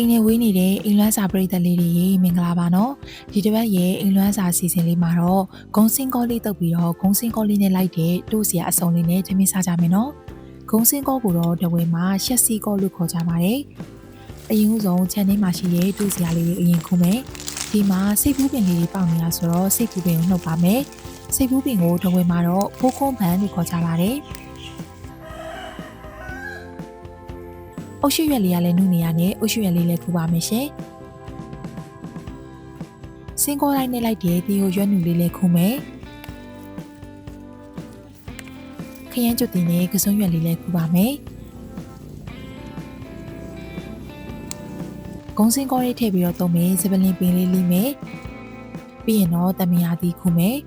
အိမ်နဲ့ဝေးနေတဲ့အိမ်လွမ်းစာပရိသတ်လေးတွေရေမင်္ဂလာပါနော်ဒီတစ်ပတ်ရဲ့အိမ်လွမ်းစာစီစဉ်လေးမှာတော့ဂုံစင်ကောလေးတုပ်ပြီးတော့ဂုံစင်ကောလေးနဲ့လိုက်တဲ့တို့စရာအစုံလေးနဲ့ထမင်းစားကြမယ်နော်ဂုံစင်ကောကိုတော့တဝဲမှာရှက်စီကောလို့ခေါ်ကြပါတယ်အရင်ဦးဆုံးခြံထဲမှာရှိတဲ့တို့စရာလေးတွေအရင်ခုမယ်ဒီမှာစိတ်ဖူးပင်လေးတွေပေါက်နေတာဆိုတော့စိတ်ဖူးပင်ကိုနှုတ်ပါမယ်စိတ်ဖူးပင်ကိုတဝဲမှာတော့ဖိုးခွန်းပန်လို့ခေါ်ကြပါတယ် အုတ်ရှိရွက်လေးကလည်းနုနေရနဲ့အုတ်ရှိရွက်လေးလည်းခူပါမယ်ရှင်။စင်ကောလိုက်နဲ့လိုက်တဲ့ဒီကိုရွက်နုလေးလည်းခူမယ်။ခရမ်းကျွတ်တင်နဲ့ကစုံရွက်လေးလည်းခူပါမယ်။ဂုံစင်ကောလေးထည့်ပြီးတော့သုံးမယ်စပလင်ပင်လေးလိမယ်။ပြီးရင်တော့တမယာသီးခူမယ်။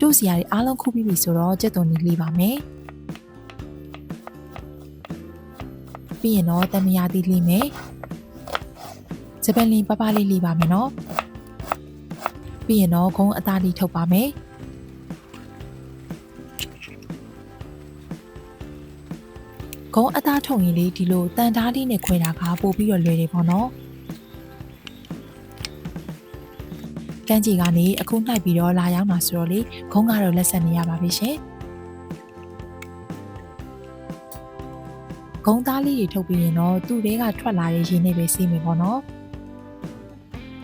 တို့စီရည်အားလုံးခူပြီးပြီဆိုတော့ကြက်သွန်လေးလိပါမယ်။ ပြီးရင်တော့တမယာသီးလိမယ်။စပန်လင်ပပလေးလိပါမယ်နော်။ပြီးရင်တော့ဂုံအသားလေးထုတ်ပါမယ်။ဂုံအသားထုတ်ရင်လေဒီလိုတန်သားလေးနဲ့ခွဲတာကပို့ပြီးတော့လွယ်တယ်ပေါ့နော်။ကန်းကြီးကနေအခုနှိုက်ပြီးတော့လာရောက်မှာဆိုတော့လေဂုံကတော့လက်ဆက်နေရပါပြီရှင်။ ဂုံသားလေးတွေထုတ်ပြီးရင်တော့သူ့တဲကထွက်လာတဲ့ရင်းနဲ့ပဲစီးမယ်ပေါ့နော်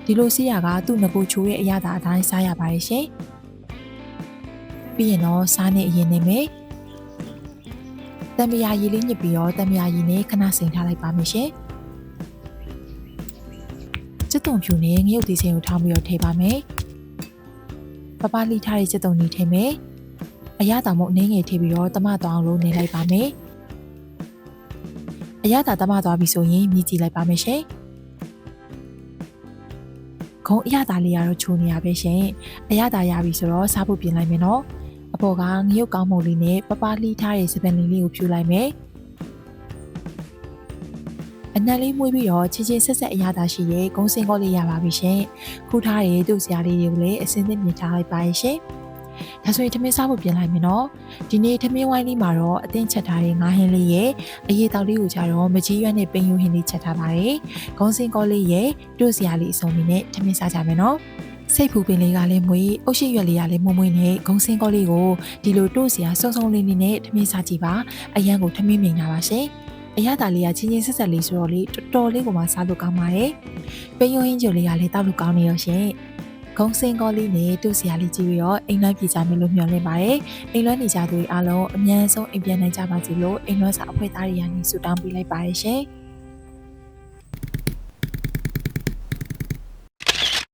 ဒီလိုစီးရကသူ့ငကိုချိုးရဲ့အရသာအတိုင်းစားရပါတယ်ရှင်ပြီးရင်တော့စားနေအရင်နေမယ်တံမြာရည်လေးညစ်ပြီးတော့တံမြာရည်နဲ့ခဏစိန်ထားလိုက်ပါမယ်ရှင်စက်တုံဖြူနဲ့ငရုတ်သီးစင်ကိုထောင်းပြီးတော့ထည့်ပါမယ်ပပလိထားတဲ့စက်တုံကြီးထည့်မယ်အရသာမို့အနှင်းငယ်ထည့်ပြီးတော့တမတောင်လို့နေလိုက်ပါမယ် အရသာတမသွားပြီဆိုရင်မြည်ကြည့်လိုက်ပါမယ်ရှင်။ခုံအရသာလေးကတော့ချိုးနေရပဲရှင်။အရသာရပြီဆိုတော့စားဖို့ပြင်လိုက်မယ်နော်။အပေါ်ကငရုတ်ကောင်းမုံလေးနဲ့ပပလှီးထားတဲ့စပန်လေးလေးကိုဖြူလိုက်မယ်။အနက်လေးမွေးပြီးတော့ချီချင်းဆက်ဆက်အရသာရှိရဲ့ဂုံစင်ကောလေးရပါပြီရှင်။ခူးထားတဲ့သူ့စရာလေးတွေကိုလည်းအစင်းသင့်မြင်ထားလိုက်ပါရဲ့ရှင်။ ဒါဆိုရင်ထမင်းစားဖို့ပြင်လိုက်မယ်နော်ဒီနေ့ထမင်းဝိုင်းလေးမှာတော့အသင်းချက်ထားတဲ့ငါးဟင်းလေးရဲ့အရေးတောက်လေးကိုကြတော့မကြီးရွက်နဲ့ပိန်ယူဟင်းလေးချက်ထားပါတယ်ဂုံးစင်ကောလေးရဲ့တို့စရာလေးအစုံလေးနဲ့ထမင်းစားကြမယ်နော်စိတ်ဖူပင်လေးကလည်းမွေးအုတ်ရှိရွက်လေးကလည်းမွမွေးနဲ့ဂုံစင်ကောလေးကိုဒီလိုတို့စရာစုံစုံလေးနဲ့ထမင်းစားကြည့်ပါအရန်ကိုထမင်းမိန်တာပါရှင်အရသာလေးကချင်းချင်းဆက်ဆက်လေးဆိုတော့လေတော်တော်လေးကိုမှစားလို့ကောင်းပါတယ်။ပိန်ယိုဟင်းကြိုလေးကလည်းတောက်လို့ကောင်းနေရောရှင်။ ဂုံစင်ကောလေးနဲ့တူစရာလေးကြည့်ပြီးတော့အိမ်လွှမ်းပြေကြမယ်လို့မျှော်လင့်ပါတယ်။အိမ်လွှမ်းနေကြသူတွေအားလုံးအမြန်ဆုံးအိမ်ပြန်နိုင်ကြပါစေလို့အိမ်လွှမ်းစာအဖွဲ့သားတွေကနေဆုတောင်းပေးလိုက်ပါတယ်ရှင်။